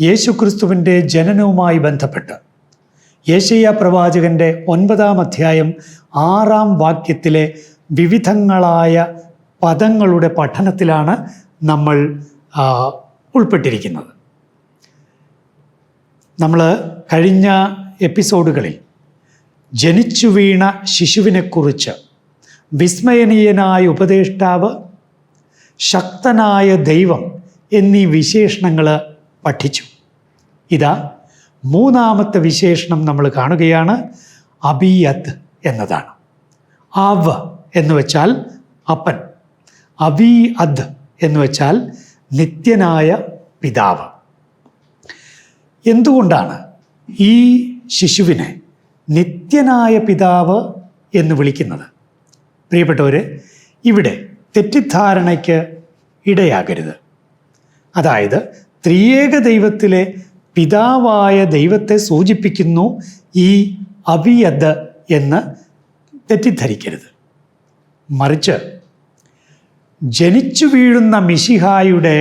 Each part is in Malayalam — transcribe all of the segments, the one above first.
യേശു ക്രിസ്തുവിന്റെ ജനനവുമായി ബന്ധപ്പെട്ട്. യേശയ്യ പ്രവാചകന്റെ ഒൻപതാം അധ്യായം ആറാം വാക്യത്തിലെ വിവിധങ്ങളായ പദങ്ങളുടെ പഠനത്തിലാണ് നമ്മൾ ഉൾപ്പെട്ടിരിക്കുന്നത്. നമ്മൾ കഴിഞ്ഞ എപ്പിസോഡുകളിൽ ജനിച്ചു വീണ ശിശുവിനെക്കുറിച്ച് വിസ്മയനീയനായ ഉപദേഷ്ടാവ് ശക്തനായ ദൈവം എന്നീ വിശേഷണങ്ങൾ പഠിച്ചു. ഇതാ മൂന്നാമത്തെ വിശേഷണം നമ്മൾ കാണുകയാണ്. അബിയത്ത് എന്നതാണ്. അവ എന്ന് വെച്ചാൽ അപ്പൻ. അബി അദ് എന്ന് വെച്ചാൽ നിത്യനായ പിതാവ്. എന്തുകൊണ്ടാണ് ഈ ശിശുവിനെ നിത്യനായ പിതാവ് എന്ന് വിളിക്കുന്നത്? പ്രിയപ്പെട്ടവരെ ഇവിടെ തെറ്റിദ്ധാരണയ്ക്ക് ഇടയാകരുത്. അതായത് ത്രിയേക ദൈവത്തിലെ പിതാവായ ദൈവത്തെ സൂചിപ്പിക്കുന്നു ഈ അവിയത് എന്ന് തെറ്റിദ്ധരിക്കരുത്. മറിച്ച് ജനിച്ചു വീഴുന്ന മിശിഹായുടെ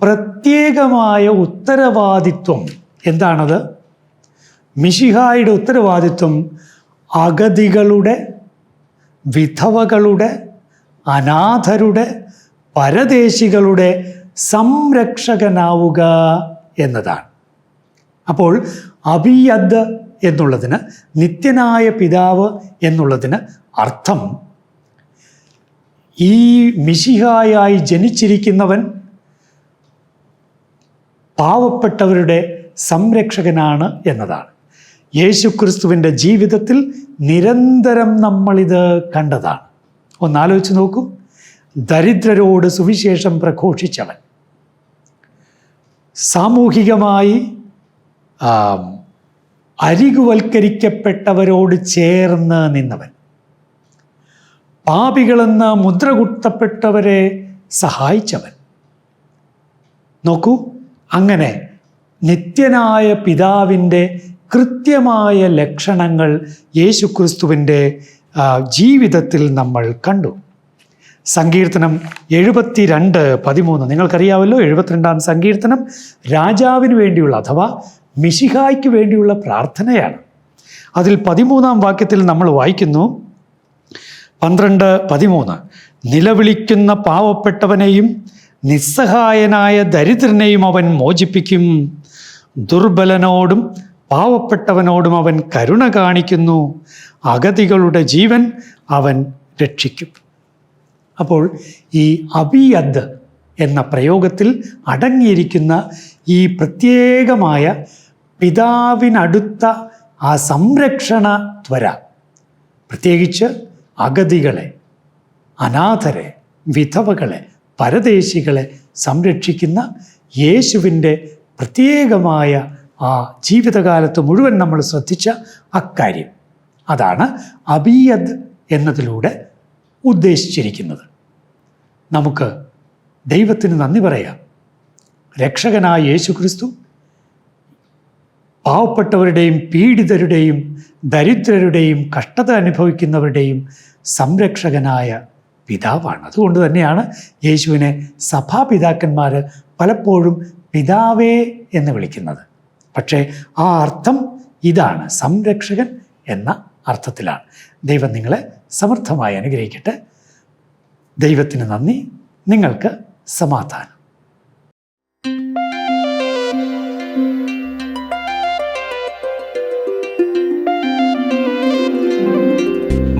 പ്രത്യേകമായ ഉത്തരവാദിത്വം എന്താണത്? മിശിഹായുടെ ഉത്തരവാദിത്വം അഗതികളുടെ വിധവകളുടെ അനാഥരുടെ പരദേശികളുടെ സംരക്ഷകനാവുക എന്നതാണ്. അപ്പോൾ അബിയദ് എന്നുള്ളതിന് നിത്യനായ പിതാവ് എന്നുള്ളതിന് അർത്ഥം ഈ മിശിഹായായി ജനിച്ചിരിക്കുന്നവൻ പാവപ്പെട്ടവരുടെ സംരക്ഷകനാണ് എന്നതാണ്. യേശുക്രിസ്തുവിന്റെ ജീവിതത്തിൽ നിരന്തരം നമ്മളിത് കണ്ടതാണ്. ഒന്നാലോചിച്ച് നോക്കൂ. ദരിദ്രരോട് സുവിശേഷം പ്രഘോഷിച്ചവൻ. സാമൂഹികമായി അരികുവൽക്കരിക്കപ്പെട്ടവരോട് ചേർന്ന് നിന്നവൻ. പാപികളെന്ന മുദ്ര കുത്തപ്പെട്ടവരെ സഹായിച്ചവൻ. നോക്കൂ അങ്ങനെ നിത്യനായ പിതാവിന്റെ കൃത്യമായ ലക്ഷണങ്ങൾ യേശുക്രിസ്തുവിന്റെ ജീവിതത്തിൽ നമ്മൾ കണ്ടു. സങ്കീർത്തനം എഴുപത്തി രണ്ട് പതിമൂന്ന്. നിങ്ങൾക്കറിയാമല്ലോ എഴുപത്തിരണ്ടാം സങ്കീർത്തനം രാജാവിന് വേണ്ടിയുള്ള അഥവാ മിശിഹായ്ക്ക് വേണ്ടിയുള്ള പ്രാർത്ഥനയാണ്. അതിൽ പതിമൂന്നാം വാക്യത്തിൽ നമ്മൾ വായിക്കുന്നു പന്ത്രണ്ട് പതിമൂന്ന് നിലവിളിക്കുന്ന പാവപ്പെട്ടവനെയും നിസ്സഹായനായ ദരിദ്രനെയും അവൻ മോചിപ്പിക്കും. ദുർബലനോടും പാവപ്പെട്ടവനോടും അവൻ കരുണ കാണിക്കുന്നു. അഗതികളുടെ ജീവൻ അവൻ രക്ഷിക്കും. അപ്പോൾ ഈ അബിയദ് എന്ന പ്രയോഗത്തിൽ അടങ്ങിയിരിക്കുന്ന ഈ പ്രത്യേകമായ പിതാവിനടുത്ത ആ സംരക്ഷണ ത്വര. പ്രത്യേകിച്ച് അഗതികളെ അനാഥരെ വിധവകളെ പരദേശികളെ സംരക്ഷിക്കുന്ന യേശുവിന്റെ പ്രത്യേകമായ ആ ജീവിതകാലത്ത് മുഴുവൻ നമ്മൾ ശ്രദ്ധിച്ച അക്കാര്യം. അതാണ് അബിയദ് എന്നതിലൂടെ ഉദ്ദേശിച്ചിരിക്കുന്നത്. നമുക്ക് ദൈവത്തിന് നന്ദി പറയാം. രക്ഷകനായ യേശു ക്രിസ്തു പാവപ്പെട്ടവരുടെയും പീഡിതരുടെയും ദരിദ്രരുടെയും കഷ്ടത അനുഭവിക്കുന്നവരുടെയും സംരക്ഷകനായ പിതാവാണ്. അതുകൊണ്ട് തന്നെയാണ് യേശുവിനെ സഭാപിതാക്കന്മാർ പലപ്പോഴും പിതാവേ എന്ന് വിളിക്കുന്നത്. പക്ഷേ ആ അർത്ഥം ഇതാണ് സംരക്ഷകൻ എന്ന അർത്ഥത്തിലാണ്. ദൈവം നിങ്ങളെ സമർത്ഥമായി അനുഗ്രഹിക്കട്ടെ. ദൈവത്തിന് നന്ദി. നിങ്ങൾക്ക് സമാധാനം.